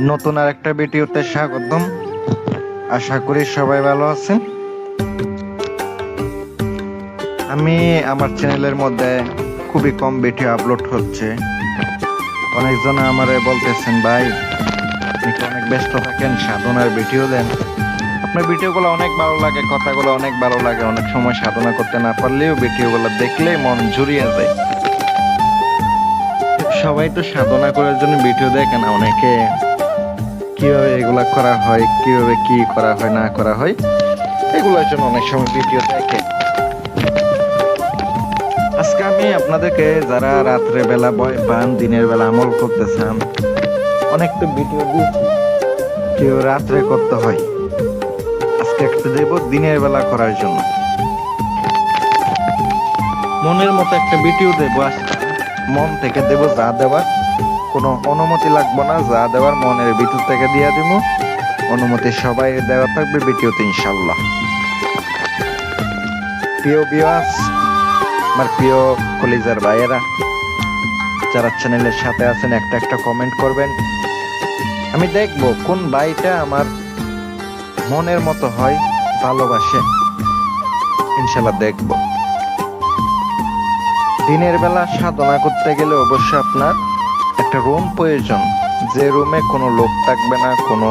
নতুন আর একটা ভিডিওতে স্বাগতম। আশা করি সবাই ভালো আছেন। আমি আমার চ্যানেলের মধ্যে খুবই কম ভিডিও আপলোড হচ্ছে। অনেকজন আমারে বলতেছেন, ভাই, আপনি অনেক ব্যস্ত থাকেন? সাধনার ভিডিও দেন। আপনার ভিডিওগুলো অনেক ভালো লাগে, কথাগুলো অনেক ভালো লাগে। অনেক সময় সাধনা করতে না পারলেও ভিডিওগুলো দেখলে মন জুড়িয়ে যায়। সবাই তো সাধনা করার জন্য ভিডিও দেখে না, অনেকে কীভাবে এগুলা করা হয়, কীভাবে কি করা হয়, না করা হয়, এগুলোর জন্য অনেক সময় ভিডিও দেখে। আজকে আমি আপনাদেরকে যারা রাত্রে বেলা ভয় পান দিনের বেলা আমল করতে চান অনেক তো ভিডিও দিয়েছি কেউ রাত্রে করতে হয়, আজকে একটা দেব দিনের বেলা করার জন্য। মনের মতো একটা ভিডিও দেবো আজকে, মন থেকে দেব যা দেওয়ার। কোনো অনুমতি লাগবে না, যা দেওয়ার মনের ভিতর থেকে দিয়ে দিব অনুমতি সবাই দেওয়া থাকবে ভিডিওতে ইনশাল্লাহ প্রিয় বিয়াস আমার প্রিয় কলিজার ভাইয়েরা, যারা চ্যানেলের সাথে আছেন, একটা একটা কমেন্ট করবেন। আমি দেখব কোন ভাইটা আমার মনের মতো হয়, ভালোবাসে। ইনশাল্লাহ দেখব। দিনের বেলা সাধনা করতে গেলে অবশ্যই আপনার একটা রুম প্রয়োজন। যে রুমে কোনো লোক থাকবে না, কোনো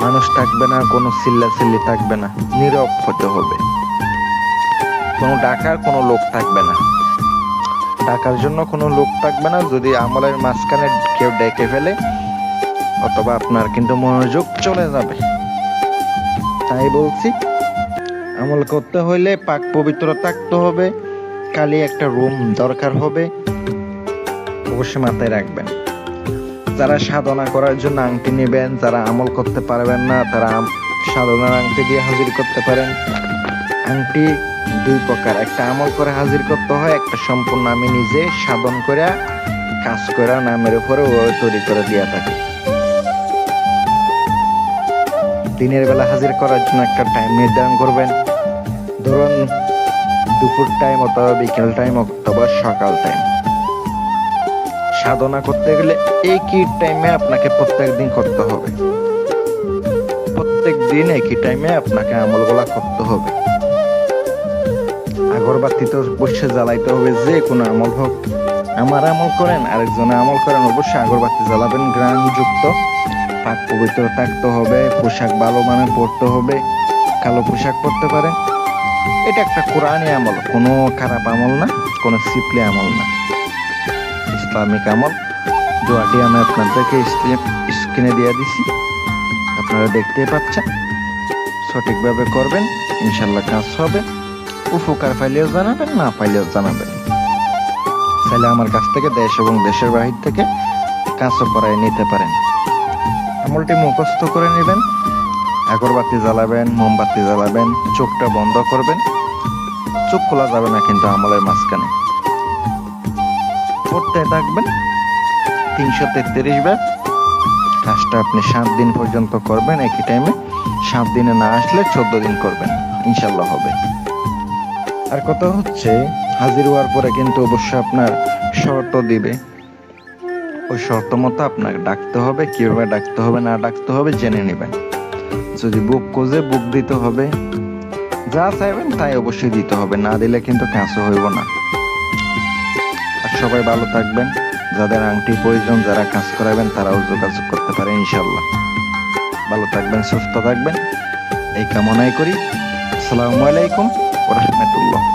মানুষ থাকবে না, কোনো চিল্লাচিল্লি থাকবে না, নীরব হতে হবে। কোনো ডাকার কোনো লোক থাকবে না। ডাকার জন্য কোনো লোক থাকবে না, যদি আমলের মাঝখানে কেউ ডেকে ফেলে, অথবা আপনার কিন্তু মনোযোগ চলে যাবে। তাই বলছি, আমল করতে হইলে পাক পবিত্র থাকতে হবে কালি একটা রুম দরকার হবে। অবশ্যই মাথায় রাখবেন। যারা সাধনা করার জন্য আংটি নেবেন, যারা আমল করতে পারবেন না, তারা সাধনার আংটি দিয়ে হাজির করতে পারেন। আংটি দুই প্রকার। একটা আমল করে হাজির করতে হয়, একটা সম্পূর্ণ আমি নিজে সাধন করে কাজ করে নামের উপরে ও তৈরি করে দিয়ে থাকি। দিনের বেলা হাজির করার জন্য একটা টাইম নির্ধারণ করবেন। ধরুন দুপুর টাইম অথবা বিকেল টাইম অথবা সকাল টাইম সাধনা করতে গেলে একই টাইমে আপনাকে প্রত্যেক দিন করতে হবে। প্রত্যেক দিন একই টাইমে আপনাকে আমলগুলা করতে হবে। আগরবাতি তো অবশ্যই জ্বালাইতে হবে, যে কোনো আমল হোক। আমার আমল করেন, আরেকজনে আমল করেন, অবশ্যই আগরবাতি জ্বালাবেন। গ্রাম যুক্ত পাক পবিত্র থাকতে হবে, পোশাক ভালো মানের পরতে হবে, কালো পোশাক পরতে পারেন এটা একটা কোরআনী আমল, কোনো খারাপ আমল না, কোনো সিপলি আমল না। ইসলামিক আমল দোয়াটি আমি আপনাদেরকে স্ক্রিনে দিয়ে দিছি। আপনারা দেখতেই পাচ্ছেন। সঠিকভাবে করবেন ইনশাল্লাহ কাজ হবে। উপকার পাইলেও জানাবেন, না পাইলেও জানাবেন। চাইলে আমার কাছ থেকে দেশ এবং দেশের বাহির থেকে কাজও করাই নিতে পারেন। আমলটি মুখস্থ করে নেবেন, আগরবাতি জ্বালাবেন, মোমবাতি জ্বালাবেন, চোখটা বন্ধ করবেন। চোখ খোলা যাবে না কিন্তু আমলের মাঝখানে। পড়তে থাকবেন। তিনশো তেত্রিশ বার কাজটা আপনি সাত দিন পর্যন্ত করবেন একই টাইমে সাত দিনে না আসলে চোদ্দ দিন করবেন। ইনশাল্লাহ হবে। আর কথা হচ্ছে, হাজির হওয়ার পরে কিন্তু অবশ্যই আপনার শর্ত দিবে। ওই শর্ত মতো আপনাকে ডাকতে হবে, কীভাবে ডাকতে হবে, না ডাকতে হবে জেনে নেবেন। যদি বুক কোজে বুক দিতে হবে। যা চাইবেন তাই অবশ্যই দিতে হবে। না দিলে কিন্তু কাজও হইব না। আর সবাই ভালো থাকবেন। যাদের আংটি প্রয়োজন, যারা কাজ করাবেন, তারাও যোগাযোগ করতে পারে ইনশাল্লাহ ভালো থাকবেন, সুস্থ থাকবেন। এই কামনাই করি। আসসালামু আলাইকুম ওরহমতুল্লাহ